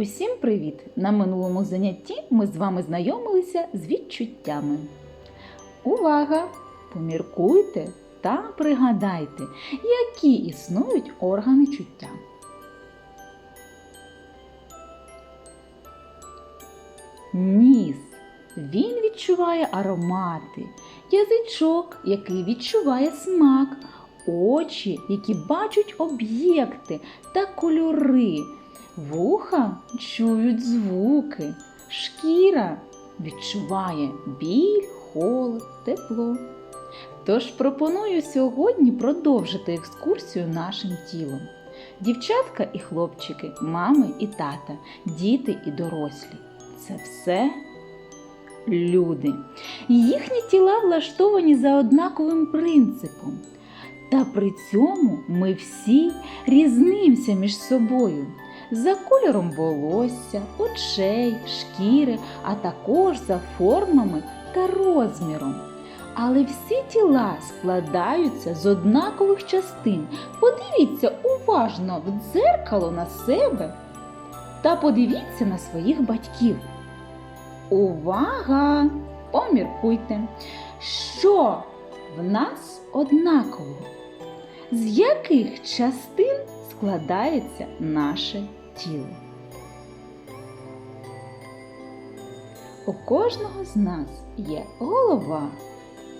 Усім привіт! На минулому занятті ми з вами знайомилися з відчуттями. Увага! Поміркуйте та пригадайте, які існують органи чуття. Ніс. Він відчуває аромати, язичок, який відчуває смак, очі, які бачать об'єкти та кольори, вуха чують звуки, шкіра відчуває біль, холод, тепло. Тож пропоную сьогодні продовжити екскурсію нашим тілом. Дівчатка і хлопчики, мами і тата, діти і дорослі це все люди. Їхні тіла влаштовані за однаковим принципом. Та при цьому ми всі різнимося між собою за кольором волосся, очей, шкіри, а також за формами та розміром. Але всі тіла складаються з однакових частин. Подивіться уважно в дзеркало на себе та подивіться на своїх батьків. Увага! Поміркуйте, що в нас однаково? З яких частин складається наше тіло? У кожного з нас є голова,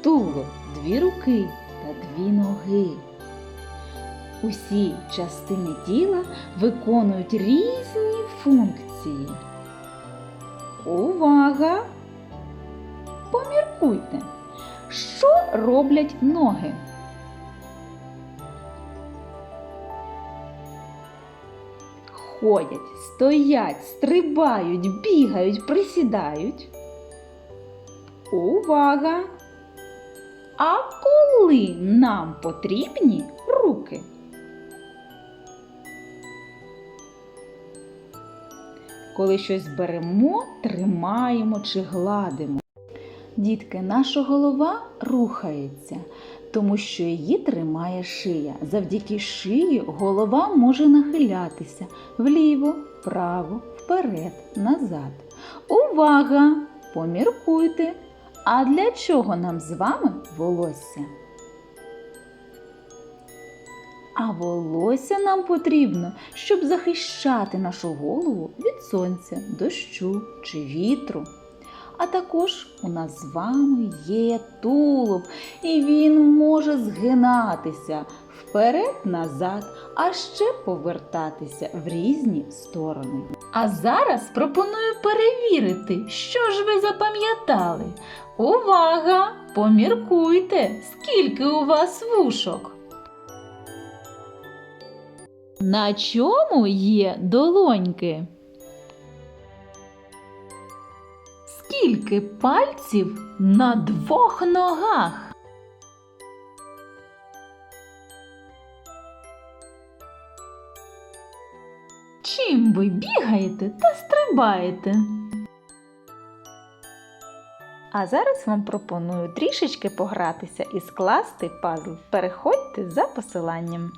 туло, дві руки та дві ноги. Усі частини тіла виконують різні функції. Увага! Поміркуйте, що роблять ноги? Ходять, стоять, стрибають, бігають, присідають. Увага! А коли нам потрібні руки? Коли щось беремо, тримаємо чи гладимо. Дітки, наша голова рухається, тому що її тримає шия. Завдяки шиї голова може нахилятися вліво, вправо, вперед, назад. Увага! Поміркуйте! А для чого нам з вами волосся? А волосся нам потрібно, щоб захищати нашу голову від сонця, дощу чи вітру. А також у нас з вами є тулуб, і він може згинатися вперед-назад, а ще повертатися в різні сторони. А зараз пропоную перевірити, що ж ви запам'ятали. Увага! Поміркуйте, скільки у вас вушок. На чому є долоньки? Скільки пальців на двох ногах? Чим ви бігаєте та стрибаєте? А зараз вам пропоную трішечки погратися і скласти пазл. Переходьте за посиланням.